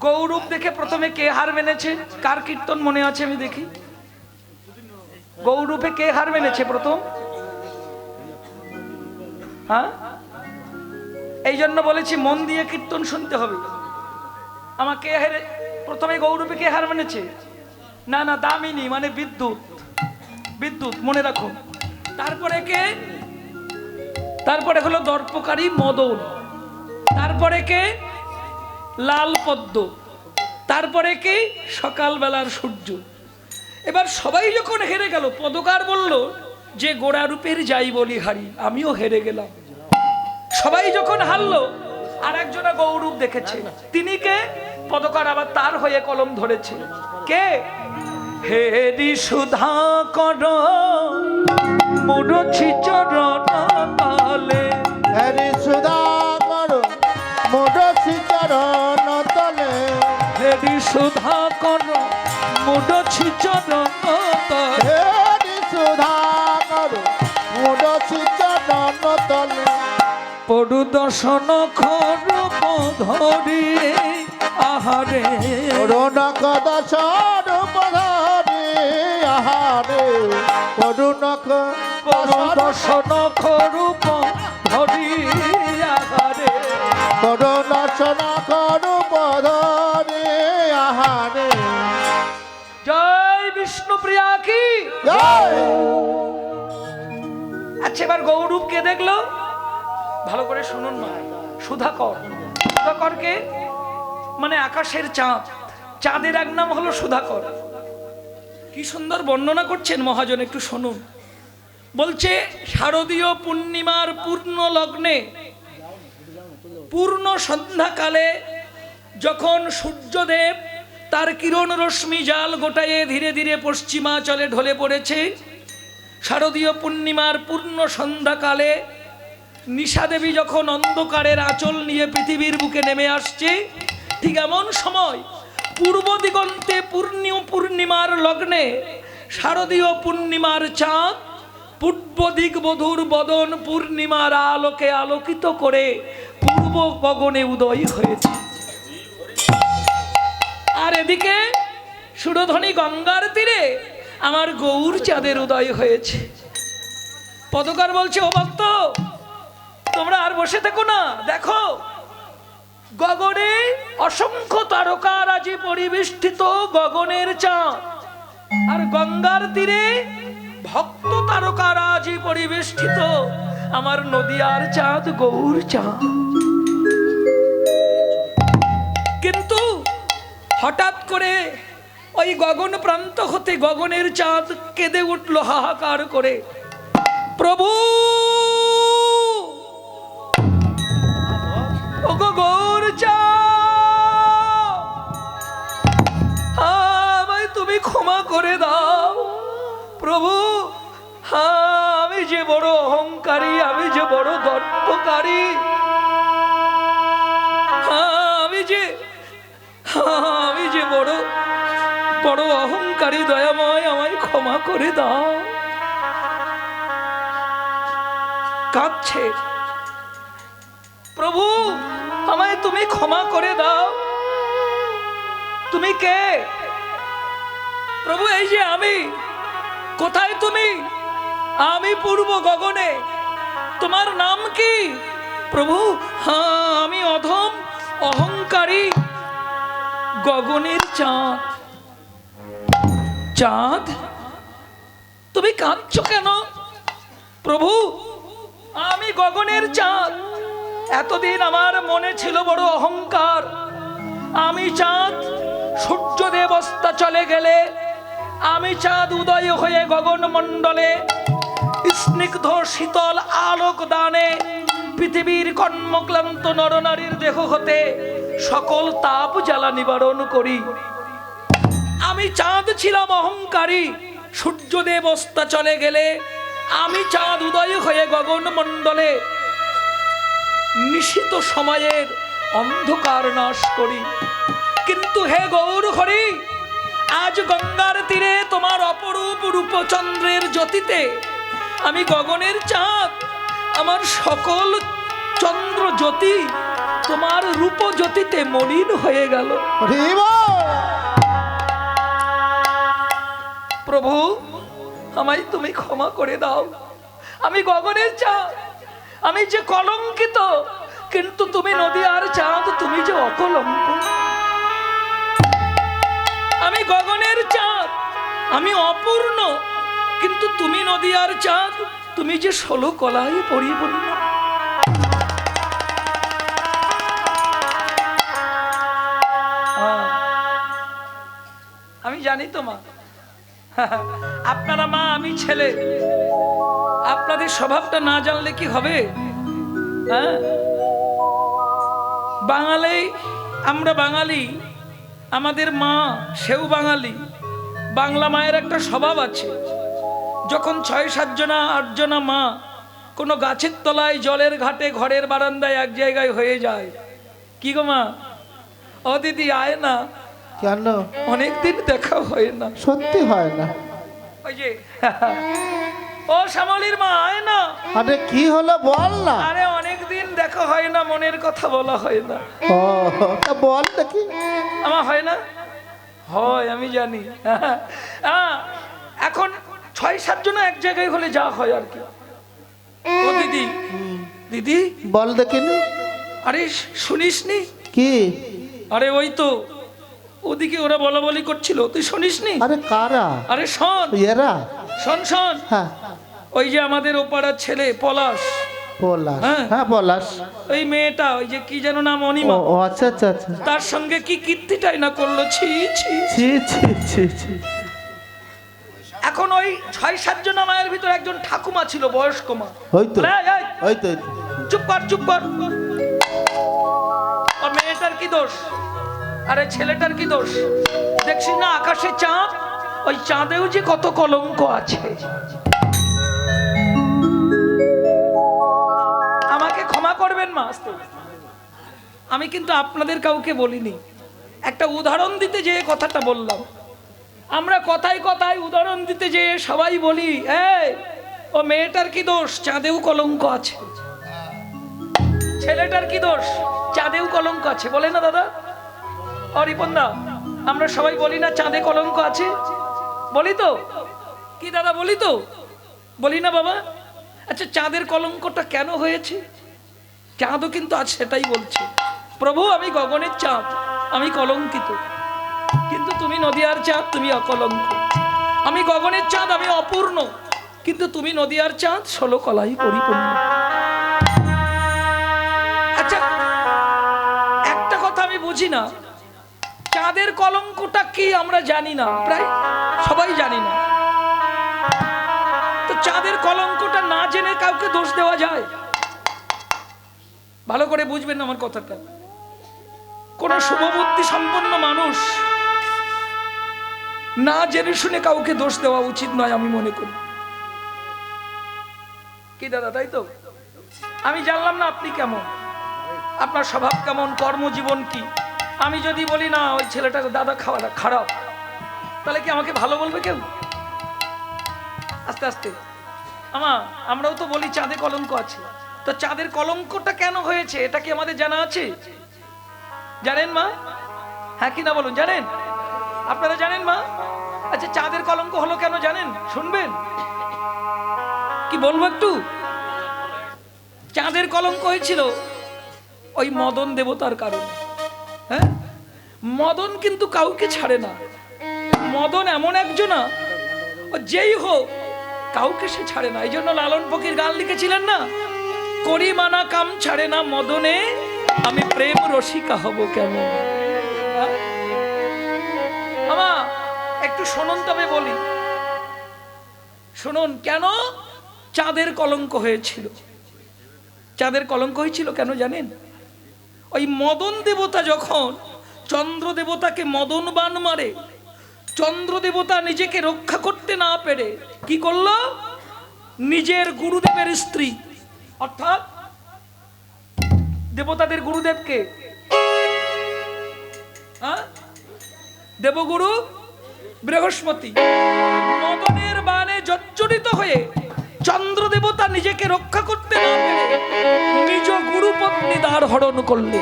গৌরব দেখে প্রথমে কে হার মেনেছে? কার কীর্তন মনে আছে আমি দেখি। গৌরূপে কে হার মেনেছে প্রথম? হ্যাঁ? এই জন্য বলেছি, মন দিয়ে কীর্তন শুনতে হবে। আমাকে হেরে প্রথমে গৌরবে কে হার মেনেছে? না না দামিনী মানে বিদ্যুৎ। বিদ্যুৎ, মনে রাখো। তারপরে কে? তারপরে হলো দর্পকারী মদন। তারপরে কে? লাল পদ্ম। তারপরে কে? সকালবেলার সূর্য। এবার সবাই যখন হেরে গেল, পদকার বলল, যে গোড়া রূপের যাই বলি হারি, আমিও হেরে গেলাম। সবাই যখন হারলো আর একজনা গৌরূপ দেখেছে। তিনি কে? পদকার আবার তার হয়ে কলম ধরেছে। কে? হেরি সুধা কর মুরছি চরণ তালে হরি সুধা কর মুরছি চরণ হরি সুধা করো মুডসি চরণ তলে পড়ু দর্শন খর ধরি আহারে। করুণক দশর পধারে আহারে। করুণক দর্শন খরূপ ধরি আহারে। করুণাসন করু পধারে আহারে কি? আচ্ছা এবার গৌরূপকে দেখল? ভালো করে শুনুন মা সুধাকর। সুধাকরকে মানে আকাশের চাঁদ। চাঁদের এক নাম হলো সুধাকর। কি সুন্দর বর্ণনা করছেন মহাজন একটু শুনুন। বলছে শারদীয় পূর্ণিমার পূর্ণ লগ্নে পূর্ণ সন্ধ্যাকালে যখন সূর্যদেব তার কিরণ রশ্মি জাল গোটায়ে ধীরে ধীরে পশ্চিমাচলে ঢলে পড়েছে। শারদীয় পূর্ণিমার পূর্ণ সন্ধ্যাকালে নিশাদেবী যখন অন্ধকারের আঁচল নিয়ে পৃথিবীর বুকে নেমে আসছে, ঠিক এমন সময় পূর্ব দিগন্তে পূর্ণি পূর্ণিমার লগ্নে শারদীয় পূর্ণিমার চাঁদ পূর্ব দিক বধুর বদন পূর্ণিমার আলোকে আলোকিত করে পূর্ব গগনে উদয় হয়েছে। আর এদিকে সুরধ্বনি গঙ্গার তীরে আমার গৌর চাঁদের উদয় হয়েছে। পদকার বলছে, ও ভক্ত, তোমরা আর বসে থেকো না, দেখো, গগনে অসংখ্য তারকারাজি পরিবেষ্টিত গগনের চাঁদ। আর গঙ্গার তীরে ভক্ত তারকারাজি পরিবেষ্টিত আমার নদীয়ার চাঁদ, গৌর চাঁদ। কিন্তু হঠাৎ করে ওই গগন প্রান্ত হতে গগনের চাঁদ কেঁদে উঠল হাহাকার করে। প্রভু! চাঁদ! আমায় তুমি ক্ষমা করে দাও। প্রভু, আমি যে বড় অহংকারী, আমি যে বড় গর্বকারী আমি যে আমি যে বড় বড় অহংকারী, দয়াময়, আমায় ক্ষমা করে দাও। কাঁদছে। প্রভু, আমায় তুমি ক্ষমা করে দাও। তুমি কে? প্রভু, এই যে আমি। কোথায় তুমি? আমি পূর্ব গগনে। তোমার নাম কি? প্রভু হ্যাঁ আমি অধম, অহংকারী। গগনের চাঁদ। চাঁদ? তুমি কাঁদছ কেন? প্রভু, আমি গগনের চাঁদ। এতদিন আমার মনে ছিল বড় অহংকার। আমি চাঁদ, সূর্যদেব অস্তা চলে গেলে। আমি চাঁদ উদয় হয়ে গগন মণ্ডলে, স্নিগ্ধ শীতল আলোক দানে, পৃথিবীর কর্মক্লান্ত নরনারীর দেহ হতে সকল তাপ জ্বালা নিবারণ করি। আমি চাঁদ ছিলাম অহংকারী, সূর্যদেব অস্তা চলে গেলে আমি চাঁদ উদয় হয়ে গগন মণ্ডলে নিশিত সময়ের অন্ধকার নাশ করি। কিন্তু হে গৌর হরি, আজ গঙ্গার তীরে তোমার অপরূপ রূপচন্দ্রের জ্যোতিতে আমি গগনের চাঁদ, আমার সকল চন্দ্র জ্যোতি তোমার রূপজ্যোতিতে মলিন হয়ে গেল। প্রভু আমায় তুমি ক্ষমা করে দাও। আমি গগনের চাঁদ আমি যে কলঙ্কিত কিন্তু তুমি নদী আর চাঁদ তুমি যে অকলঙ্ক। আমি গগনের চাঁদ আমি অপূর্ণ কিন্তু তুমি নদী আর চাঁদ তুমি যে ষোলো কলায় পরিপূর্ণ। আমি জানি তো, মা। আপনারা মা, আমি ছেলে। আপনাদের স্বভাবটা না জানলে কি হবে? হ্যাঁ? বাঙালি আমরা বাঙালি, আমাদের মা সেও বাঙালি। বাংলা মায়ের একটা স্বভাব আছে। যখন ছয়, সাতজনা, আটজনা মা কোনো গাছের তলায় জলের ঘাটে, ঘরের বারান্দায় এক জায়গায় হয়ে যায়, কি গো মা? ও দিদি, আয় না। কেন? অনেকদিন দেখা হয় না। সত্যি হয় না। ওই যে ও শ্যামলির মা আয় না। আরে কি হলো বল না। আরে অনেকদিন দেখা হয় না মনের কথা বলা হয় না। ও তা বল দেখি। আমার হয় না? হয় আমি জানি। হ্যাঁ, এখন ছয় সাত জন এক জায়গায় হলে যা হয় আর কি। ও দিদি দিদি? বল দেখি না আরে শুনিস নি কি? আরে ওই তো ওদিকে ওরা বলা বলি করছিল। তুই শুনিস নি? আরে কারা? আরে শোন। এরা? শোন শোন। হ্যাঁ। ওই যে আমাদের ওপাড়ার ছেলে পলাশ। পলাশ। হ্যাঁ। হ্যাঁ পলাশ। ওই মেয়েটা ওই যে কি যেন নাম অনিমা। ও, আচ্ছা আচ্ছা আচ্ছা। তার সঙ্গে কি কীর্তিটাই না করল? ছি ছি ছি। ছি ছি ছি এখন ওই ছয় সাতজন মায়ের ভিতর একজন ঠাকুমা ছিল বয়স্ক মা। ওই তো। ওই চুপ কর চুপ কর। মেয়েটার কি দোষ? আরে ছেলেটার কি দোষ? দেখছি না আকাশে চাঁদ? ওই চাঁদেও যে কত কলঙ্ক আছে। আমাকে ক্ষমা করবেন মা আমি কিন্তু আপনাদের কাউকে বলিনি। একটা উদাহরণ দিতে যে কথাটা বললাম। আমরা কথায় কথায় উদাহরণ দিতে যে সবাই বলি ও মেয়েটার কি দোষ? চাঁদেও কলঙ্ক আছে। ছেলেটার কি দোষ? চাঁদেও কলঙ্ক আছে। বলে না দাদা? অরিপন্দা আমরা সবাই বলি না চাঁদে কলঙ্ক আছে। বলি তো? কি দাদা, বলি তো? বলি না বাবা। আচ্ছা চাঁদের কলঙ্কটা কেন হয়েছে? চাঁদও কিন্তু আজ সেটাই বলছে। প্রভু, আমি গগনের চাঁদ, আমি কলঙ্কিত। কিন্তু তুমি নদিয়ার চাঁদ, তুমি অকলঙ্ক। আমি গগনের চাঁদ, আমি অপূর্ণ। কিন্তু তুমি নদিয়ার চাঁদ ষোলো কলাই পরিপূর্ণ। আচ্ছা একটা কথা আমি বুঝি না। চাঁদের কলঙ্কটা কি আমরা জানি না, প্রায় সবাই জানি না। তো চাঁদের কলঙ্কটা না জেনে কাউকে দোষ দেওয়া যায়? ভালো করে বুঝবেন না আমার কথাটা। কোন শুভবুদ্ধি সম্পন্ন মানুষ না জেনে শুনে কাউকে দোষ দেওয়া উচিত নয় আমি মনে করি। কি দাদা, তাই তো? আমি জানলাম না আপনি কেমন? আপনার স্বভাব কেমন? কর্মজীবন কি? আমি যদি বলি, না, ওই ছেলেটা দাদা খাওয়া খারাপ, তাহলে কি আমাকে ভালো বলবে কেউ? আস্তে আস্তে। আমা, আমরাও তো বলি চাঁদে কলঙ্ক আছে। তো চাঁদের কলঙ্কটা কেন হয়েছে? এটা কি আমাদের জানা আছে? জানেন মা? হ্যাঁ কি না বলুন, জানেন? আপনারা জানেন মা? আচ্ছা চাঁদের কলঙ্ক হলো কেন জানেন? শুনবেন? কি বলব একটু? চাঁদের কলঙ্ক হয়েছিল ওই মদন দেবতার কারণে। হ্যাঁ? মদন কিন্তু কাউকে ছাড়ে না। মদন এমন একজনা ও যেই হোক, কাউকে সে ছাড়ে না। এই জন্য লালন ফকির গান লিখেছিলেন না করি মানা কাম ছাড়ে না মদনে, আমি প্রেম রসিকা হব কেমন হ্যাঁ? একটু শুনুন তবে বলি। শুনুন, কেন চাঁদের কলঙ্ক হয়েছিল? চাঁদের কলঙ্ক হয়েছিল কেন জানেন? ওই মদন দেবতা যখন চন্দ্র দেবতাকে মদন বান মারে, চন্দ্র দেবতা নিজেকে রক্ষা করতে না পেরে কি করল নিজের গুরুদেবের স্ত্রী, অর্থাৎ দেবতাদের গুরুদেবকে হ্যাঁ? দেবগুরু বৃহস্পতি মদনের বানে জর্জরিত হয়ে চন্দ্র দেবতা নিজেকে রক্ষা করতে না পেরে নিজ গুরুপত্নী দ্বার হরণ করলে।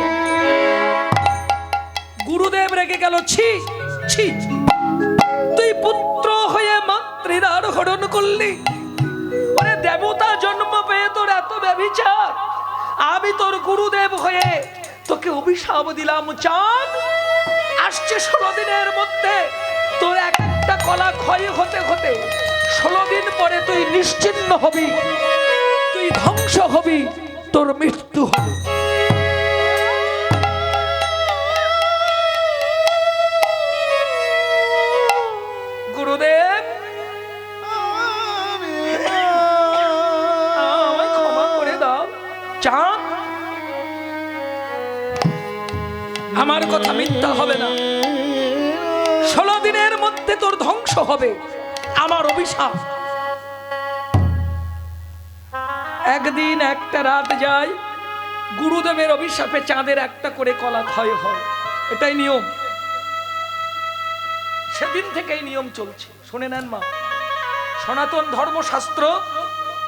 গুরুদেব রেগে গেল, ছি ছি তুই পুত্র হয়ে মাতৃদ্বার হরণ করলি। ওরে দেবতা জন্ম পেয়ে তোর এত ব্যভিচার। আমি তোর গুরুদেব হয়ে তোকে অভিশাপ দিলাম চাঁদ আসছে ষোলো দিনের মধ্যে তোর এক একটা কলা ক্ষয় হতে হতে ষোলো দিন পরে তুই নিশ্চিন্ন হবি, তুই ধ্বংস হবি, তোর মৃত্যু হবে। গুরুদেব দাও। চাঁদ আমার কথা মিথ্যা হবে না। ষোলো দিনের মধ্যে তোর ধ্বংস হবে। আমার অভিশাপ। একদিন একটা রাত যায়, গুরুদেবের অভিশাপে চাঁদের একটা করে কলা ক্ষয় হয়। এটাই নিয়ম। সেদিন থেকেই নিয়ম চলছে। শুনে নেন মা, সনাতন ধর্মশাস্ত্র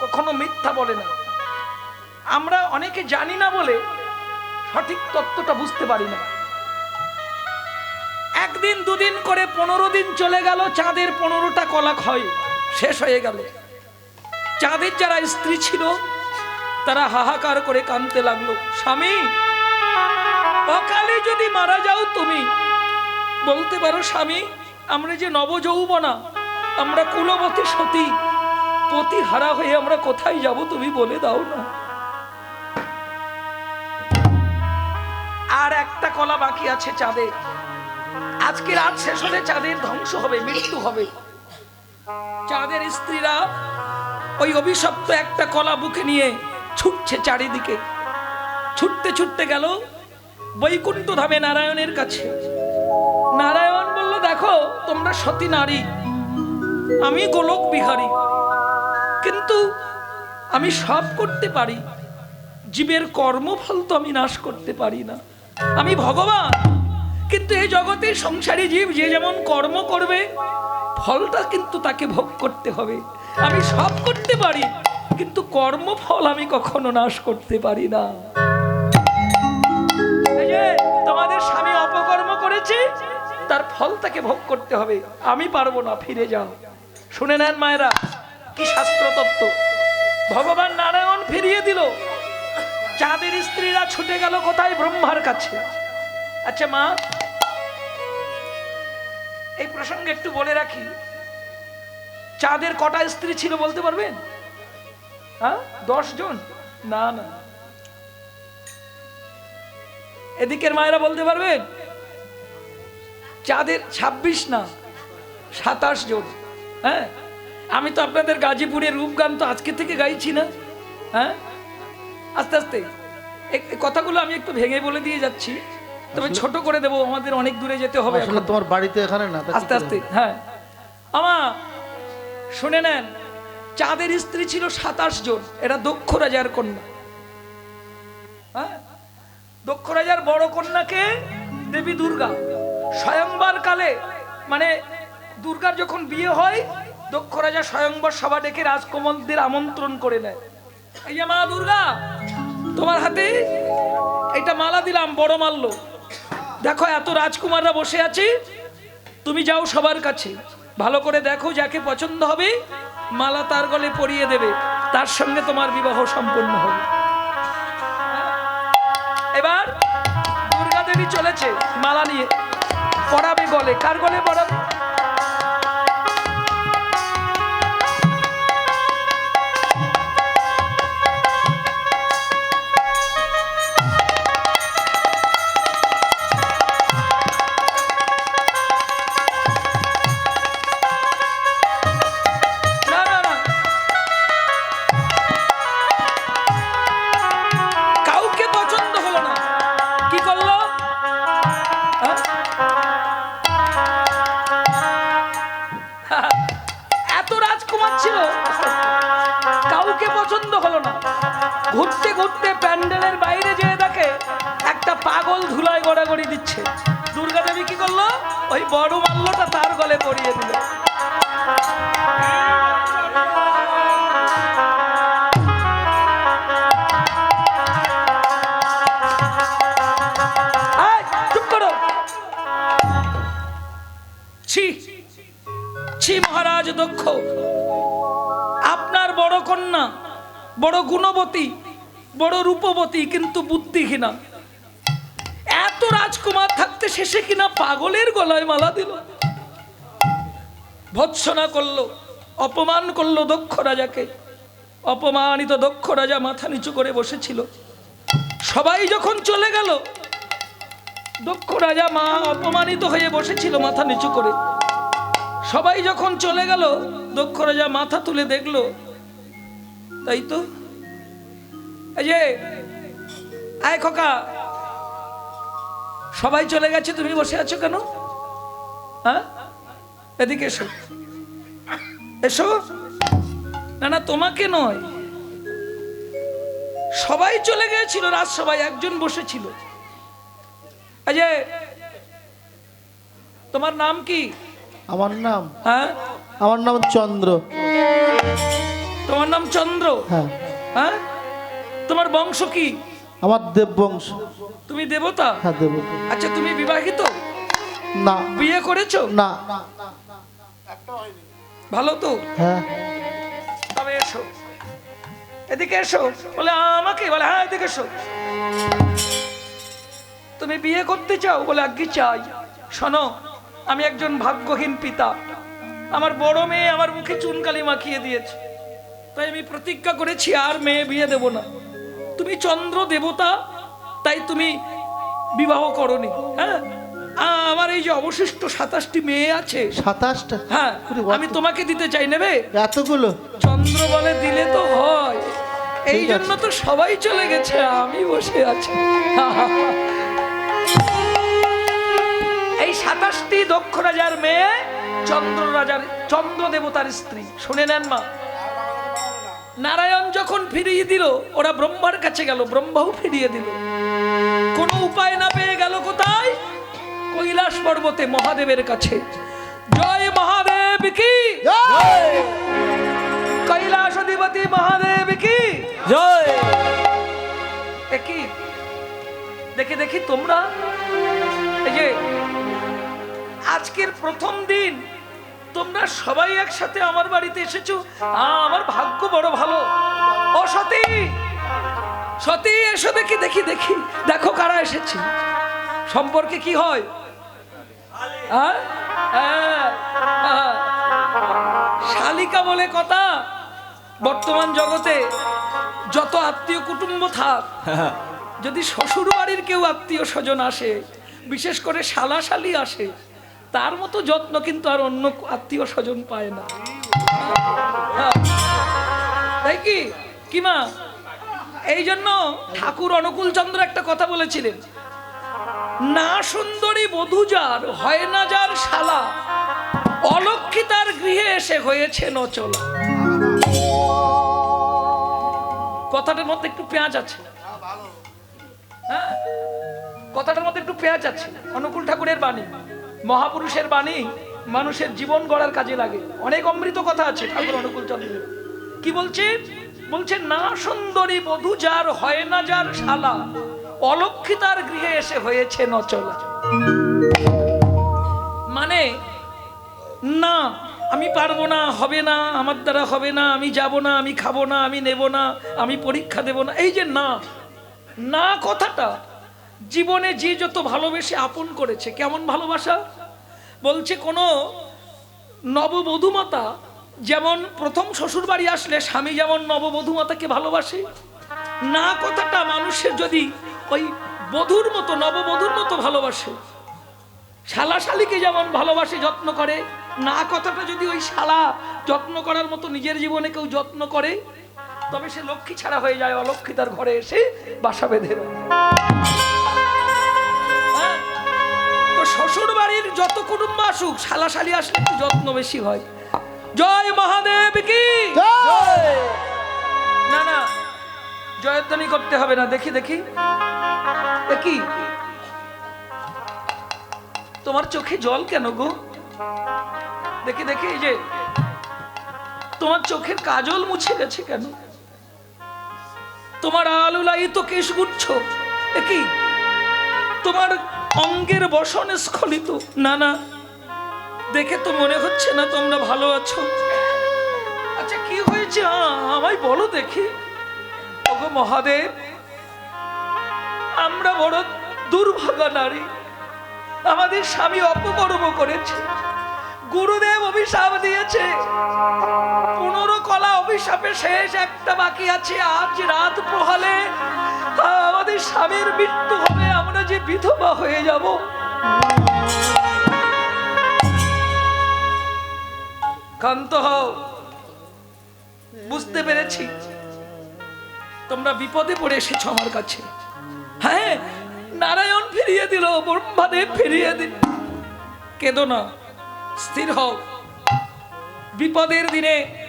কখনো মিথ্যা বলে না। আমরা অনেকে জানি না বলে সঠিক তত্ত্বটা বুঝতে পারি না। একদিন, দুদিন করে পনেরো দিন চলে গেল, চাঁদের পনেরোটা কলা ক্ষয় শেষ হয়ে গেল। চাঁদের যারা স্ত্রী ছিল, তারা হাহাকার করে কাঁদতে লাগল, স্বামী, অকালে যদি মারা যাও তুমি, বলতে পারো স্বামী, আমরা যে নবযৌবনা, আমরা কুলবতী সতী পতি হারা হয়ে আমরা কোথায় যাব তুমি বলে দাও না। আর একটা কলা বাকি আছে চাঁদের আজকে রাত শেষ হলে চাঁদের ধ্বংস হবে, মৃত্যু হবে। চাঁদের স্ত্রীরা ওই অভিশপ্ত একটা কলা বুকে নিয়ে ছুটছে চারিদিকে। ছুটতে ছুটতে গেল বৈকুণ্ঠ ধামে নারায়ণের কাছে। নারায়ণ বলল, দেখো, তোমরা সতী নারী, আমি গোলক বিহারী। কিন্তু আমি সব করতে পারি, জীবের কর্মফল তো আমি নাশ করতে পারি না। আমি ভগবান কিন্তু এই জগতে সংসারী জীব যে যেমন কর্ম করবে, ফলটা কিন্তু তাকে ভোগ করতে হবে। আমি সব করতে পারি, কিন্তু কর্মফল আমি কখনো নাশ করতে পারি না। তোমাদের স্বামী অপকর্ম করেছে, তার ফল তাকে ভোগ করতে হবে। আমি পারব না, ফিরে যাও। শুনে নেন মায়েরা, কি শাস্ত্র তত্ত্ব ভগবান নারায়ণ ফিরিয়ে দিল। চাঁদের স্ত্রীরা ছুটে গেল কোথায়? ব্রহ্মার কাছে। আচ্ছা মা এই প্রসঙ্গে একটু বলে রাখি, চাঁদের কটা স্ত্রী ছিল বলতে পারবেন? হ্যাঁ? দশ জন? না না। এদিকের মায়েরা বলতে পারবেন? চাঁদের ছাব্বিশ না, সাতাশ জন। হ্যাঁ? আমি তো আপনাদের গাজীপুরের রূপগান তো আজকে থেকে গাইছি না। হ্যাঁ? আস্তে আস্তে। কথাগুলো আমি একটু ভেঙে বলে দিয়ে যাচ্ছি। তবে ছোট করে দেবো আমাদের অনেক দূরে যেতে হবে আসলে তোমার বাড়িতে এখানে না আস্তে আস্তে হ্যাঁ। আমা শুনে নেন চাঁদের স্ত্রী ছিল সাতাশ জন এরা দক্ষ রাজার কন্যা। হ্যাঁ? দক্ষ রাজার বড় কন্যাকে দেবী দুর্গা। স্বয়ংবার কালে মানে দুর্গার যখন বিয়ে হয় দক্ষ রাজা স্বয়ংবর সভা ডেকে রাজকমলদের আমন্ত্রণ করে নেয়। এই যে মা দুর্গা তোমার হাতে এটা মালা দিলাম বড় মাল্য। দেখো, এত রাজকুমাররা বসে আছে। তুমি যাও সবার কাছে। ভালো করে দেখো যাকে পছন্দ হবে, মালা তার গলে পরিয়ে দেবে। তার সঙ্গে তোমার বিবাহ সম্পন্ন হবে। এবার দুর্গা দেবী চলেছে মালা নিয়ে। পড়াবে গলে। কার গলে পড়াবে বলছি মহারাজ দক্ষ। আপনার বড় কন্যা, বড় গুণবতী, বড় রূপবতী, কিন্তু বুদ্ধিহীনা। এত রাজকুমার থাকতে শেষে কিনা পাগলের গলায় মালা দিল। ভৎসনা করল, অপমান করল দক্ষ রাজাকে। অপমানিত দক্ষ রাজা মাথা নিচু করে বসেছিল। সবাই যখন চলে গেল, দক্ষ রাজা মা অপমানিত হয়ে বসেছিল মাথা নিচু করে। সবাই যখন চলে গেল, দক্ষ রাজা মাথা তুলে দেখল। তাই তো? এই যে, আয় খোকা। সবাই চলে গেছে, তুমি বসে আছো কেন? হ্যাঁ? এদিকে এসো। এসো। না না, তোমাকে নয়। সবাই চলে গিয়েছিল, রাজসভায় একজন বসেছিল। যে, তোমার নাম কি? আমার নাম? হ্যাঁ? আমার নাম চন্দ্র। তোমার নাম চন্দ্র? হ্যাঁ। হ্যাঁ? তোমার বংশ কি? আমার দেব বংশ তুমি দেবতা? হ্যাঁ দেবতা। আচ্ছা তুমি বিবাহিত? না। বিয়ে করেছ? না। ভালো তো? হ্যাঁ। তবে এসো। এদিকে এসো। বলে আমাকে? বলে হ্যাঁ এদিকে এসো। তুমি বিয়ে করতে চাও বলে আগে চাই। শোনো আমি একজন ভাগ্যহীন পিতা। আমার বড় মেয়ে আমার মুখে চুনকালি মাখিয়ে দিয়েছে। তাই আমি প্রতিজ্ঞা করেছি আর মেয়ে বিয়ে দেব না। তুমি চন্দ্র দেবতা তাই তুমি বিবাহ করনি। হ্যাঁ? আমার এই যে অবশিষ্ট সাতাশটি মেয়ে আছে। সাতাশটা? হ্যাঁ আমি তোমাকে দিতে চাই নেবে এতগুলো? চন্দ্র বলে দিলে তো হয়। এই জন্য তো সবাই চলে গেছে আমি বসে আছি। এই সাতাশটি দক্ষ রাজার মেয়ে চন্দ্র রাজার চন্দ্র দেবতার স্ত্রী। শুনে নেন মা। নারায়ণ যখন ফিরিয়ে দিল ওরা ব্রহ্মার কাছে গেল ব্রহ্মাও ফিরিয়ে দিল। কোনো উপায় না পেয়ে গেল কোথায়? কৈলাস পর্বতে মহাদেবের কাছে। জয় মহাদেব কি? কৈলাস অধিপতি মহাদেব কি? জয়! একই দেখে দেখি তোমরা। এই যে আজকের প্রথম দিন। তোমরা সবাই একসাথে আমার বাড়িতে এসেছ। আমার ভাগ্য বড় ভালো। ও সতী সতী, এসো দেখি দেখি দেখি। দেখো কারা এসেছে। সম্পর্কে কি হ্যাঁ। শালিকা বলে কথা। বর্তমান জগতে যত আত্মীয় কুটুম্ব থাক, যদি শ্বশুর বাড়ির কেউ আত্মীয় স্বজন আসে, বিশেষ করে শালা শালি আসে তার মতো যত্ন কিন্তু আর অন্য আত্মীয় স্বজন পায় না। তাই কি? কি মা? এই জন্য ঠাকুর অনুকূল চন্দ্র একটা কথা বলেছিলেন। না সুন্দরী বধূ যার, হয় না যার শালা অলক্ষিতার গৃহে এসে হয়েছে নচলা। কথাটার মধ্যে একটু পেঁয়াজ আছে। হ্যাঁ? কথাটার মধ্যে একটু পেঁয়াজ আছে। অনুকূল ঠাকুরের বাণী। মহাপুরুষের বাণী মানুষের জীবন গড়ার কাজে লাগে। অনেক অমৃত কথা আছে ঠাকুর অনুকূল চন্দ্রের। কি বলছে? বলছে, না সুন্দরী বধু যার হয় না যার শালা অলক্ষিতার গৃহে এসে হয়েছে নচলা। মানে না, আমি পারব না, হবে না, আমার দ্বারা হবে না, আমি যাব না, আমি খাব না, আমি নেব না, আমি পরীক্ষা দেব না। এই যে না না কথাটা জীবনে যে যত ভালোবেসে আপন করেছে, কেমন ভালোবাসা? বলছে কোনো নববধূমাতা যেমন প্রথম শ্বশুর বাড়ি আসলে স্বামী যেমন নববধূমাতাকে ভালোবাসে, না কথাটা মানুষের যদি ওই বধুর মতো, নববধূর মতো ভালোবাসে শালা শালিকে যেমন ভালোবাসে, যত্ন করে, না কথাটা যদি ওই শালা যত্ন করার মতো নিজের জীবনে কেউ যত্ন করে, তবে সে লক্ষ্মী ছাড়া হয়ে যায়, অলক্ষ্মী তার ঘরে এসে বাসা বেঁধে শ্বশুর বাড়ির যত কুটুম্ব আসুক শালা শালি আসলে একটু যত্ন বেশি হয়। জয় মহাদেব কি? না না জয়ধ্বনি করতে হবে না দেখি দেখি। কি তোমার চোখে জল কেন গো? দেখি দেখি এই যে তোমার চোখের কাজল মুছে গেছে কেন? তোমার আলুলায়িত কেশ গুচ্ছ এ কি? তোমার অঙ্গের বসন স্খলিত। না না দেখে তো মনে হচ্ছে না তোমরা ভালো আছো। আচ্ছা কি হয়েছে? আমায় বলো দেখি। ওগো মহাদেব, আমরা বড় দুর্ভাগা নারী। আমাদের স্বামী অপকর্ম করেছে। গুরুদেব অভিশাপ দিয়েছে। পনেরো কলা অভিশাপে শেষ একটা বাকি আছে। আজ রাত পোহালে আমাদের স্বামীর মৃত্যু হবে, আমরা যে বিধবা হয়ে যাব। কান্ত হও। বুঝতে পেরেছি। তোমরা বিপদে পড়ে এসেছ আমার কাছে। হ্যাঁ নারায়ণ ফিরিয়ে দিল, ব্রহ্মাদেব ফিরিয়ে দিল। কেঁদো না, স্থির হও। বিপদের দিনে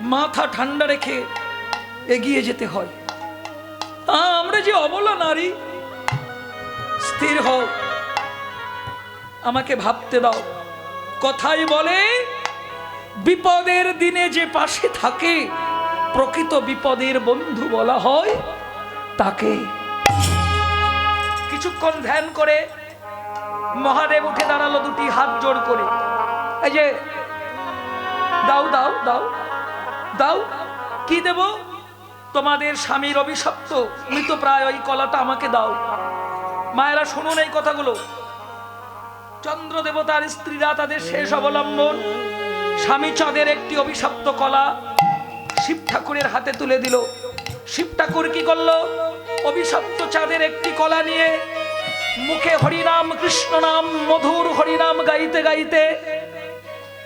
মাথা ঠান্ডা রেখে এগিয়ে যেতে হয়। আমরা যে অবলা নারী, স্থির হও। আমাকে ভাবতে দাও, কথাই বলে, বিপদের দিনে যে পাশে থাকে, প্রকৃত বিপদের বন্ধু বলা হয় তাকে। কিছুক্ষণ ধ্যান করে মহাদেব উঠে দাঁড়াল দুটি হাত জোড় করে। এই যে, দাও দাও দাও দাও, কি দেব? তোমাদের স্বামীর অভিশপ্ত। মৃত প্রায় ওই কলাটা আমাকে দাও। মায়েরা, শুনুন এই কথাগুলো। চন্দ্র দেবতার স্ত্রীরা তাদের শেষ অবলম্বন। স্বামী চাঁদের একটি অভিশপ্ত কলা শিব ঠাকুরের হাতে তুলে দিল। শিব ঠাকুর কি করল? অভিশপ্ত চাঁদের একটি কলা নিয়ে মুখে হরিনাম, কৃষ্ণ নাম, মধুর হরিনাম গাইতে গাইতে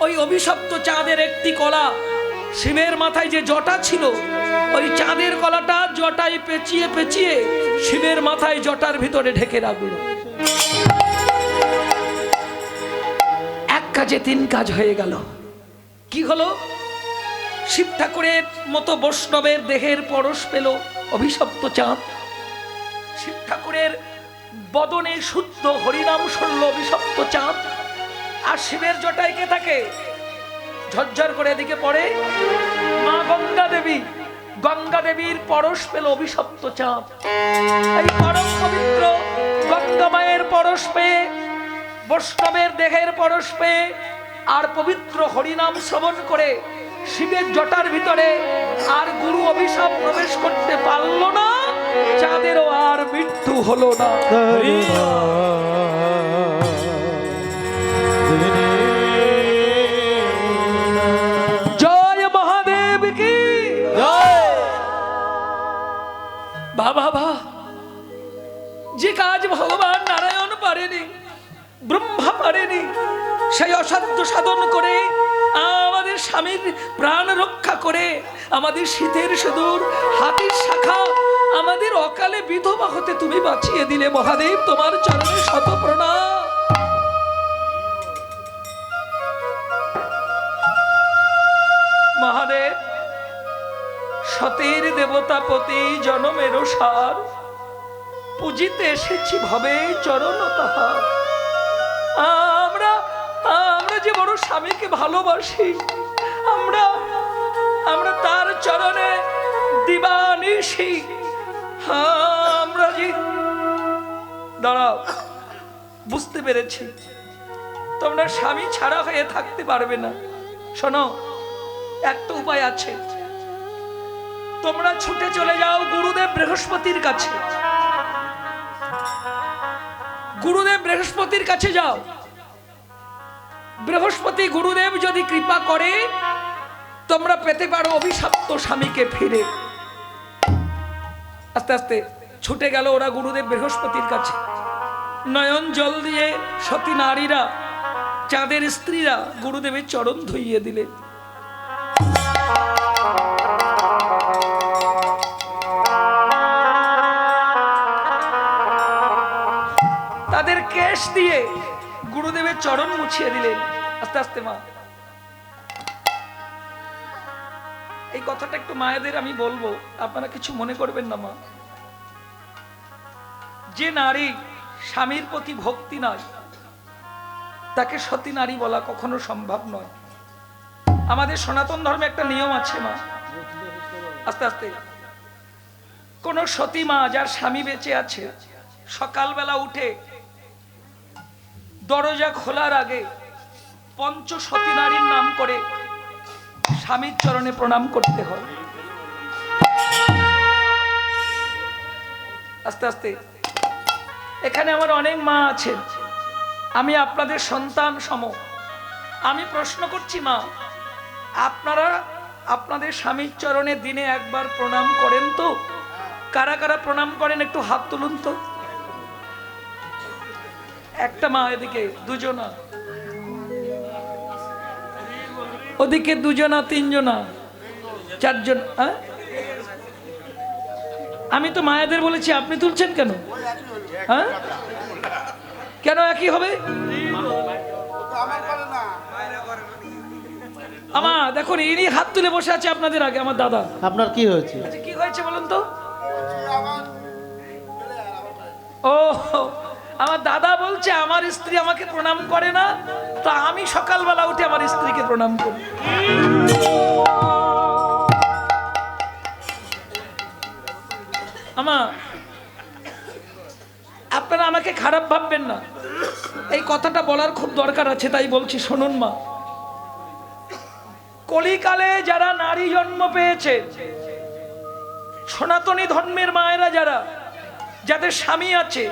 ওই অভিশপ্ত চাঁদের একটি কলা শিবের মাথায় যে জটা ছিল ওই চাঁদের কলাটা জটায় পেঁচিয়ে পেঁচিয়ে শিবের মাথায় জটার ভিতরে ঢেকে রাখল। এক কাজে তিন কাজ হয়ে গেল। কি হলো? শিব ঠাকুরের মতো বৈষ্ণবের দেহের পরশ পেল অভিশপ্ত চাঁদ। শিব ঠাকুরের বদনে শুদ্ধ হরিনাম শুনল অভিশপ্ত চাঁদ। আর শিবের জটায় কে থাকে? ঝরঝর করে এদিকে পড়ে মা গঙ্গা দেবী গঙ্গা দেবীর পরশ পেল অভিশপ্ত চাঁদ। এই পরম পবিত্র গঙ্গা মায়ের পরশ পেয়ে, বৈষ্ণবের দেহের পরশ পেয়ে, আর পবিত্র হরিনাম শ্রবণ করে শিবের জটার ভিতরে আর গুরু অভিশাপ প্রবেশ করতে পারল না, চাঁদেরও আর মৃত্যু হলো না। বাবা বা যে কাজ ভগবান নারায়ণ পারেনি, ব্রহ্মা পারেনি, সেই অসাধ্য সাধন করে আমাদের স্বামীর প্রাণ রক্ষা করে আমাদের শীতের সুদূর হাতির শাখা, আমাদের অকালে বিধবা হতে তুমি বাঁচিয়ে দিলে। মহাদেব, তোমার চরণে শত প্রণাম। সতের দেবতাপতি জনমের সার। পুজিতে এসেছি ভবে চরণ তাহার। আমরা আমরা যে বড় স্বামীকে ভালোবাসি, আমরা আমরা তার চরণে দিবানিসি। আমরা যে, দাঁড়াও, বুঝতে পেরেছি। তোমরা স্বামী ছাড়া হয়ে থাকতে পারবে না। শোনো, একটা উপায় আছে। তোমরা ছুটে চলে যাও গুরুদেব বৃহস্পতির কাছে। গুরুদেব বৃহস্পতির কাছে যাও। বৃহস্পতি গুরুদেব যদি কৃপা করে, তোমরা পেতে পারো অভিশপ্ত স্বামীকে ফিরে। আস্তে আস্তে ছুটে গেল ওরা গুরুদেব বৃহস্পতির কাছে। নয়ন জল দিয়ে সতী নারীরা, চাঁদের স্ত্রীরা গুরুদেবের চরণ ধুইয়ে দিলে। কেশ দিয়ে গুরুদেবের চরণ মুছিয়ে দিলেন। আস্তে আস্তে মা। এই কথাটা একটু মায়েদের আমি বলব। আপনারা কিছু মনে করবেন না, মা। যে নারী স্বামীর প্রতি ভক্তি নয়, তাকে সতী নারী বলা কখনো সম্ভব নয়। আমাদের সনাতন ধর্মে একটা নিয়ম আছে, মা। আস্তে আস্তে। কোন সতী মা যার স্বামী বেঁচে আছে, সকালবেলা উঠে দরজা খোলার আগে পঞ্চসতী নারীর নাম করে স্বামীর চরণে প্রণাম করতে হয়। আস্তে আস্তে। এখানে আমার অনেক মা আছেন আমি আপনাদের সন্তান সম। আমি প্রশ্ন করছি, মা, আপনারা আপনাদের স্বামীর চরণে দিনে একবার প্রণাম করেন তো? কারা কারা প্রণাম করেন? একটু হাত তুলুন তো। একটা মা এদিকে দুজনা। ওদিকে দুজনা তিনজনা চারজন হ্যাঁ? আমি তো মায়াদের বলেছি আপনি তুলছেন কেন? হ্যাঁ? কেন একই হবে? আমা দেখুন ইনি হাত তুলে বসে আছে আপনাদের আগে আমার দাদা। আপনার কি হয়েছে? আচ্ছা কি হয়েছে বলুন তো? ও আমার দাদা বলছে, আমার স্ত্রী আমাকে প্রণাম করে না। তো আমি সকালবেলা উঠে আমার স্ত্রীকে প্রণাম করি। আমা, আপনারা আমাকে খারাপ ভাববেন না। এই কথাটা বলার খুব দরকার আছে, তাই বলছি, শুনুন মা। কলিকালে যারা নারী জন্ম পেয়েছে, সনাতনী ধর্মের মায়েরা যারা, যাদের স্বামী আছে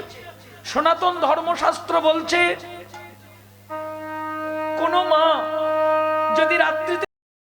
সনাতন ধর্মশাস্ত্র বলছে কোন মা যদি রাত্রিতে